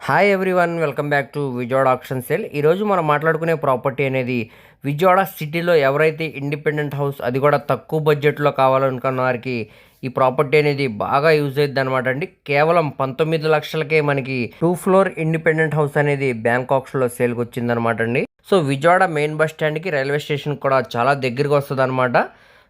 Hi everyone welcome back to Vijayawada option sale ఈరోజు మనం మాట్లాడుకునే ప్రాపర్టీ అనేది విజయవాడ సిటీలో ఎవరైతే ఇండిపెండెంట్ హౌస్ అది కూడా తక్కువ బడ్జెట్లో కావాలనుకున్న వారికి ఈ ప్రాపర్టీ అనేది బాగా యూజ్ అవుతుంది అనమాట అండి. కేవలం పంతొమ్మిది లక్షలకే మనకి టూ ఫ్లోర్ ఇండిపెండెంట్ హౌస్ అనేది బ్యాంకాక్స్లో సేల్కి వచ్చిందనమాట అండి. సో విజయవాడ మెయిన్ బస్ స్టాండ్కి రైల్వే స్టేషన్ కూడా చాలా దగ్గరకు వస్తుంది అనమాట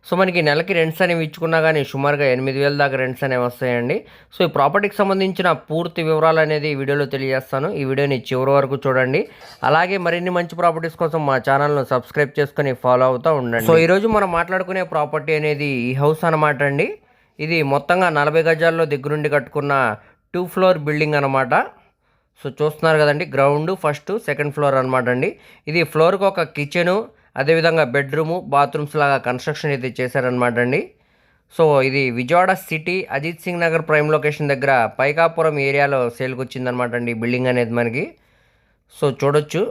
సో మనకి నెలకి రెంట్స్ అనేవి ఇచ్చుకున్నా కానీ సుమారుగా ఎనిమిది వేల దాకా రెంట్స్ అనేవి వస్తాయండి. సో ఈ ప్రాపర్టీకి సంబంధించిన పూర్తి వివరాలు అనేది ఈ వీడియోలో తెలియజేస్తాను. ఈ వీడియోని చివరి వరకు చూడండి. అలాగే మరిన్ని మంచి ప్రాపర్టీస్ కోసం మా ఛానల్ను సబ్స్క్రైబ్ చేసుకొని ఫాలో అవుతూ ఉండండి. సో ఈరోజు మనం మాట్లాడుకునే ప్రాపర్టీ అనేది ఈ హౌస్ అనమాట అండి. ఇది మొత్తంగా నలభై గజాల్లో దగ్గరుండి కట్టుకున్న టూ ఫ్లోర్ బిల్డింగ్ అనమాట సో చూస్తున్నారు కదండి గ్రౌండ్ ఫస్ట్ సెకండ్ ఫ్లోర్ అనమాట అండి. ఇది ఫ్లోర్కి ఒక కిచెను అదేవిధంగా బెడ్రూము బాత్రూమ్స్ లాగా కన్స్ట్రక్షన్ అయితే చేశారనమాట అండి. సో ఇది Vijayawada city Ajit Singh Nagar prime location దగ్గర పైకాపురం ఏరియాలో సేల్కి వచ్చిందనమాట అండి బిల్డింగ్ అనేది మనకి. సో చూడొచ్చు.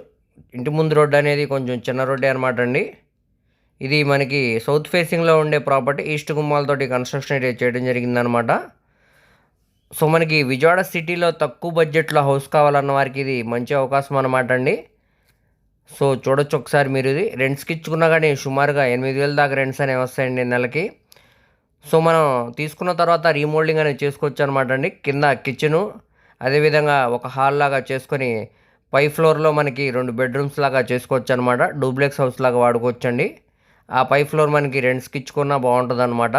ఇంటి ముందు రోడ్డు అనేది కొంచెం చిన్న రోడ్డే అనమాట అండి. ఇది మనకి సౌత్ ఫేసింగ్లో ఉండే ప్రాపర్టీ ఈస్ట్ గుమ్మాలతోటి కన్స్ట్రక్షన్ అయితే చేయడం జరిగిందనమాట సో మనకి విజయవాడ సిటీలో తక్కువ బడ్జెట్లో హౌస్ కావాలన్న వారికి ఇది మంచి అవకాశం అనమాట అండి. సో చూడొచ్చు ఒకసారి మీరు ఇది. రెంట్స్కి ఇచ్చుకున్నా కానీ సుమారుగా ఎనిమిది వేల దాకా రెంట్స్ అనేవి వస్తాయండి నెలకి. సో మనం తీసుకున్న తర్వాత రీమోల్డింగ్ అనేది చేసుకోవచ్చు అనమాట అండి. కింద కిచెను అదేవిధంగా ఒక హాల్ లాగా చేసుకొని పై ఫ్లోర్లో మనకి రెండు బెడ్రూమ్స్ లాగా చేసుకోవచ్చు అనమాట డూప్లెక్స్ హౌస్ లాగా వాడుకోవచ్చండి. ఆ పై ఫ్లోర్ మనకి రెంట్స్కి ఇచ్చుకున్నా బాగుంటుంది అనమాట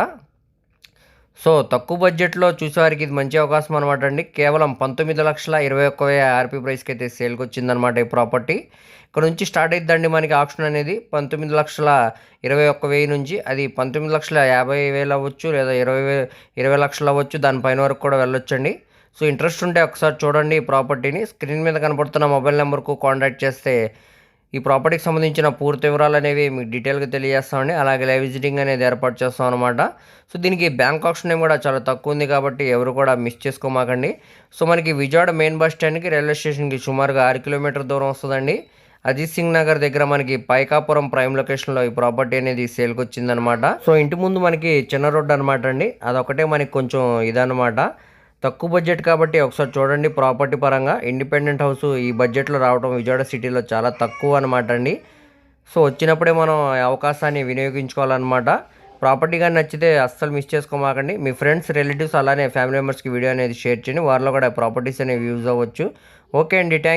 సో తక్కువ బడ్జెట్లో చూసేవారికి ఇది మంచి అవకాశం అనమాట అండి. కేవలం పంతొమ్మిది లక్షల ఇరవై ఒక్క వెయ్యి ఆర్పీ ప్రైస్కి అయితే సేల్కి వచ్చిందనమాట ఈ ప్రాపర్టీ. ఇక్కడ నుంచి స్టార్ట్ అయిద్దండి మనకి ఆప్షన్ అనేది. పంతొమ్మిది లక్షల ఇరవై ఒక్క వెయ్యి నుంచి అది పంతొమ్మిది లక్షల యాభై వేలు అవ్వచ్చు లేదా ఇరవై వే ఇరవై లక్షలు అవ్వచ్చు. దానిపైన వరకు కూడా వెళ్ళొచ్చండి. సో ఇంట్రెస్ట్ ఉంటే ఒకసారి చూడండి ఈ ప్రాపర్టీని. స్క్రీన్ మీద కనపడుతున్న మొబైల్ నెంబర్కు కాంటాక్ట్ చేస్తే ఈ ప్రాపర్టీకి సంబంధించిన పూర్తి వివరాలు అనేవి మీకు డీటెయిల్గా తెలియజేస్తామండి. అలాగే లైవ్ విజిటింగ్ అనేది ఏర్పాటు చేస్తాం అనమాట సో దీనికి బ్యాంక్ ఆప్షన్ కూడా చాలా తక్కువ ఉంది కాబట్టి ఎవరు కూడా మిస్ చేసుకోమాకండి. సో మనకి విజయవాడ మెయిన్ బస్ స్టాండ్కి రైల్వే స్టేషన్కి సుమారుగా ఆరు కిలోమీటర్ దూరం వస్తుందండి. అజిత్ సింగ్ నగర్ దగ్గర మనకి పైకాపురం ప్రైమ్ లొకేషన్లో ఈ ప్రాపర్టీ అనేది సేల్కి వచ్చిందనమాట సో ఇంటి ముందు మనకి చిన్న రోడ్డు అనమాట అండి. అదొకటే మనకి కొంచెం ఇదనమాట తక్కువ బడ్జెట్ కాబట్టి ఒకసారి చూడండి ప్రాపర్టీ పరంగా. ఇండిపెండెంట్ హౌస్ ఈ బడ్జెట్లో రావడం విజయవాడ సిటీలో చాలా తక్కువ అనమాట అండి. సో వచ్చినప్పుడే మనం అవకాశాన్ని వినియోగించుకోవాలన్నమాట. ప్రాపర్టీ కానీ నచ్చితే అస్సలు మిస్ చేసుకోమాకండి. మీ ఫ్రెండ్స్ రిలేటివ్స్ అలానే ఫ్యామిలీ మెంబర్స్కి వీడియో అనేది షేర్ చేయండి. వారిలో కూడా ప్రాపర్టీస్ అనేవి యూజ్ అవ్వచ్చు. ఓకే అండి థ్యాంక్